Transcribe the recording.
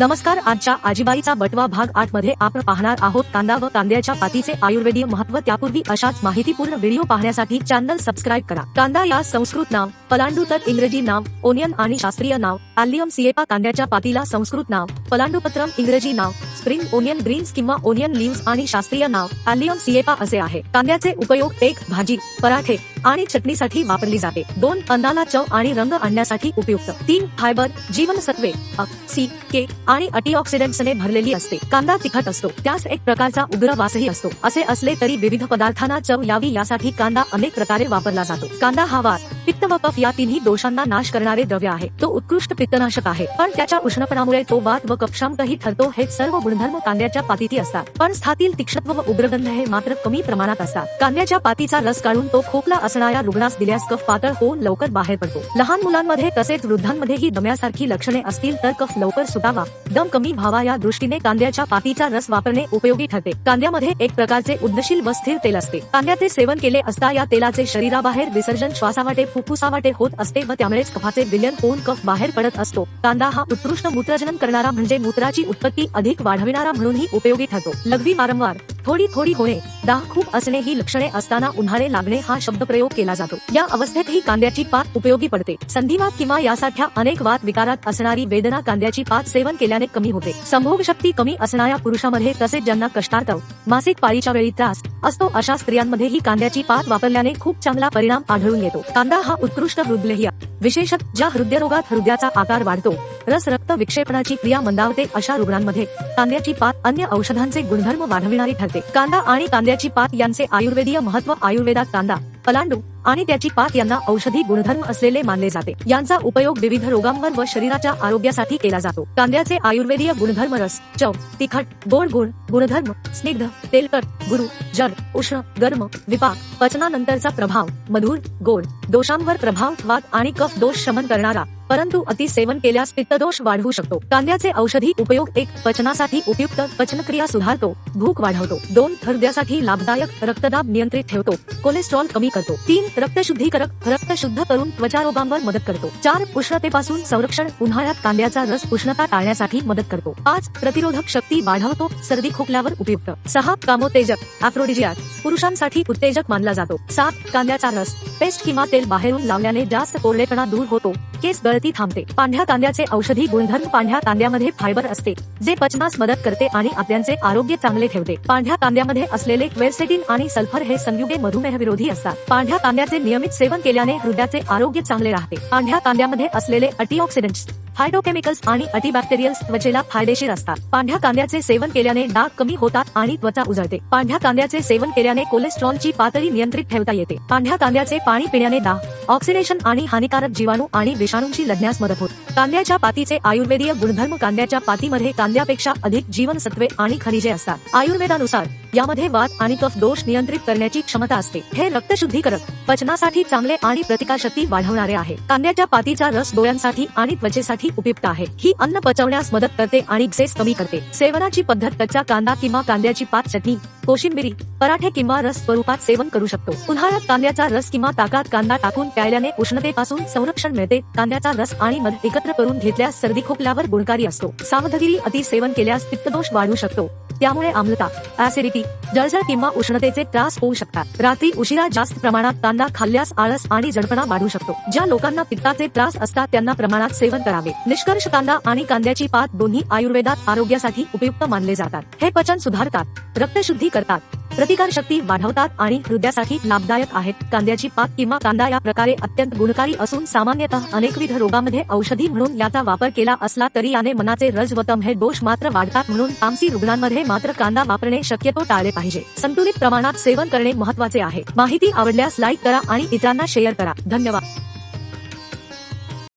नमस्कार आजच्या आजीबाईचा बटवा भाग आठमध्ये आपण पाहणार आहोत कांदा व कांद्याच्या पातीचे आयुर्वेदीय महत्त्व त्यापूर्वी अशाच माहितीपूर्ण व्हिडिओ पाहण्यासाठी चॅनल सबस्क्राईब करा. कांदा या संस्कृत नाव पलांडू तर इंग्रजी नाव ओनियन आणि शास्त्रीय नाव अल्लियम सिएपा कांद्याच्या पातीला संस्कृत नाव पलांडूपत्रम इंग्रजी नाव स्प्रिंग ओनियन ग्रीन्स किंवा ओनियन लिव्स आणि शास्त्रीय नाव अल्लियम सिएपा असे आहे. कांद्याचे उपयोग एक भाजी पराठे आणि चटणीसाठी वापरली जाते. दोन अन्नाला चव आणि रंग आणण्यासाठी उपयुक्त. तीन फायबर जीवनसत्वे अ, सी के आणि अँटीऑक्सिडंट्सने भरलेली असते. कांदा तिखट असतो. त्यास एक प्रकारचा उग्र वासही असतो. असे असले तरी विविध पदार्थांना चव यावी यासाठी कांदा अनेक प्रकारे वापरला जातो. कांदा हा वार पित्त व कफ या तिन्ही दोषांना नाश करणारे द्रव्य आहे. तो उत्कृष्ट पित्तनाशक आहे. पण त्याच्या उष्णपणामुळे तो वात व कपशांतही ठरतो. हे सर्व गुणधर्म कांद्याच्या पातीती असतात. पण स्थातील तीक्ष्णत्व व उग्रगंध हे मात्र कमी प्रमाणात असतात. कांद्याच्या पातीचा रस काढून तो खोकला असणाऱ्या रुग्णास दिल्यास कफ पातळ होऊन लवकर बाहेर पडतो. लहान मुलांमध्ये तसेच वृद्धांमध्येही दम्यासारखी लक्षणे असतील तर कफ लवकर सुटावा. दम कमी व्हावा या दृष्टीने कांद्याच्या पातीचा रस वापरणे उपयोगी ठरते. कांद्यामध्ये एक प्रकारचे उद्दशील व स्थिर तेल असते. कांद्याचे सेवन केले असता या तेलाचे शरीराबाहेर विसर्जन श्वासावाटे फुफ्फुसावाटे होत असते व त्यामुळेच कफाचे विलयन होऊन कफ बाहेर पडत असतो. कांदा हा उत्कृष्ट मूत्रजनन करणारा म्हणजे मूत्राची उत्पत्ती अधिक वाढविणारा म्हणूनही उपयोगी ठरतो. लघवी वारंवार थोडी थोडी होणे दाह खूप असणे ही लक्षणे असताना उन्हाळे लागणे हा शब्दप्रयोग केला जातो. या अवस्थेतही कांद्याची पात उपयोगी पडते. संधिवात किंवा यासारख्या अनेक वात विकारात असणारी वेदना कांद्याची पात सेवन केल्याने कमी होते. संभोग शक्ती कमी असणाऱ्या पुरुषामध्ये तसेच ज्यांना कष्टार्थ मासिक पाळीच्या वेळी त्रास असतो अशा स्त्रियांमध्येही कांद्याची पात वापरल्याने खूप चांगला परिणाम आढळून येतो. कांदा हा उत्कृष्ट हृदलेही विशेषत ज्या हृदयरोगात हृदयाचा आकार वाढतो रस रक्त विक्षेपणाची क्रिया मंदावते अशा रुग्णांमध्ये. कांद्याची पात अन्य औषधांचे गुणधर्म वाढविणारी ठरते. कांदा आणि कांद्याची पात यांचे आयुर्वेदीय महत्त्व आयुर्वेदात कांदा पलांडू आणि त्याची पात यांना औषधी गुणधर्म असलेले मानले जाते. यांचा उपयोग विविध रोगांवर व शरीराच्या आरोग्यासाठी केला जातो. कांद्याचे आयुर्वेदीय गुणधर्म रस चव तिखट गोड गुण गुणधर्म स्निग्ध तेलकट गुरु जड उष्ण गर्म विपाक पचनानंतरचा प्रभाव मधुर गोड दोषांवर प्रभाव वात आणि कफ दोष शमन करणारा परंतु अति सेवन केल्यास पित्तदोष वाढवू शकतो. कांद्याचे औषधी उपयोग एक पचनासाठी उपयुक्त पचनक्रिया सुधारतो. भूक वाढवतो. दोन हृदयासाठी लाभदायक रक्तदाब नियंत्रित ठेवतो. कोलेस्ट्रॉल कमी करतो. तीन रक्तशुद्धीकरक रक्त शुद्ध करून त्वचारोगांवर मदत करतो. चार उष्णतेपासून संरक्षण उन्हाळ्यात कांद्याचा रस उष्णता टाळण्यासाठी मदत करतो. पाच प्रतिरोधक शक्ती वाढवतो. सर्दी खोकल्यावर उपयुक्त. सहा कामोत्तेजक अॅफ्रोडिजियाक पुरुषांसाठी उत्तेजक मानला जातो. सात कांद्याचा रस. पेस्ट किंवा तेल बाहेरून लावल्याने जास्त कोरडेपणा दूर होतो. केस गळती थांबते. पांढऱ्या कांद्याचे औषधी गुणधर्म पांढऱ्या कांद्यामध्ये फायबर असते जे पचनास मदत करते आणि आपल्याचे आरोग्य चांगले ठेवते. पांढऱ्या कांद्यामध्ये असलेले क्वेरसेटिन आणि सल्फर हे संयुगे मधुमेह विरोधी असतात. पांढऱ्या कांद्याचे नियमित सेवन केल्याने हृदयाचे आरोग्य चांगले राहते. पांढऱ्या कांद्यामध्ये असलेले अँटीऑक्सिडंट्स फायटोकेमिकल्स आणि अँटीबॅक्टेरियल्स त्वचेला फायदेशीर असतात. पांढ्या कांद्याचे सेवन केल्याने डाग कमी होतात आणि त्वचा उजळते. पांढ्या कांद्याचे सेवन केल्याने कोलेस्ट्रॉलची पातळी नियंत्रित ठेवता येते. पांढ्या कांद्याचे पाणी पिण्याने दाह ऑक्सिडेशन आणि हानिकारक जीवाणू आणि विषाणूंशी लढण्यास मदत होते. कांद्याच्या पातीचे आयुर्वेदीय गुणधर्म कांद्याच्या पातीमध्ये कांद्यापेक्षा अधिक जीवनसत्वे आणि खनिजे असतात. आयुर्वेदानुसार यामध्ये वात आणि कफ दोष नियंत्रित करण्याची क्षमता असते. हे रक्तशुद्धीकरक पचनासाठी चांगले आणि प्रतिकारशक्ती वाढवणारे आहे. कांद्याच्या पातीचा रस डोळ्यांसाठी आणि त्वचेसाठी ही उपयुक्त आहे. ही अन्न पचवण्यास मदत करते आणि ग्सेस कमी करते. सेवनाची पद्धत कच्चा कांदा किंवा कांद्याची पात चटणी कोशिंबिरी पराठे किंवा रस स्वरूपात सेवन करू शकतो. उन्हाळ्यात कांद्याचा रस किंवा ताकात कांदा टाकून प्यायल्याने उष्णतेपासून संरक्षण मिळते. कांद्याचा रस आणि मध एकत्र करून घेतल्यास सर्दी खोकल्यावर गुणकारी असतो. सावधगिरी अति सेवन केल्यास पित्तदोष वाढू शकतो. त्यामुळे आम्लता ऍसिडिटी जळजळ किंवा उष्णतेचे त्रास होऊ शकतात. रात्री उशिरा जास्त प्रमाणात कांदा खाल्ल्यास आळस आणि जडपणा वाढू शकतो. ज्या लोकांना पित्ताचे त्रास असतात त्यांना प्रमाणात सेवन करावे. निष्कर्ष कांदा आणि कांद्याची पात दोन्ही आयुर्वेदात आरोग्यासाठी उपयुक्त मानले जातात. हे पचन सुधारतात रक्तशुद्धी करतात प्रतिकार शक्ती वाढवतात आणि हृदयासाठी लाभदायक आहेत. कांद्याची पात किंवा कांदा या प्रकारे अत्यंत गुणकारी असून सामान्यतः अनेकविध रोगामध्ये औषधी म्हणून याचा वापर केला असला तरी याने मनाचे रज व तम हे दोष मात्र वाढतात म्हणून तामसी रुग्णांमध्ये मात्र कांदा वापरणे शक्यतो टाळले पाहिजे. संतुलित प्रमाणात सेवन करणे महत्त्वाचे आहे. माहिती आवडल्यास लाईक करा आणि इतरांना शेअर करा. धन्यवाद.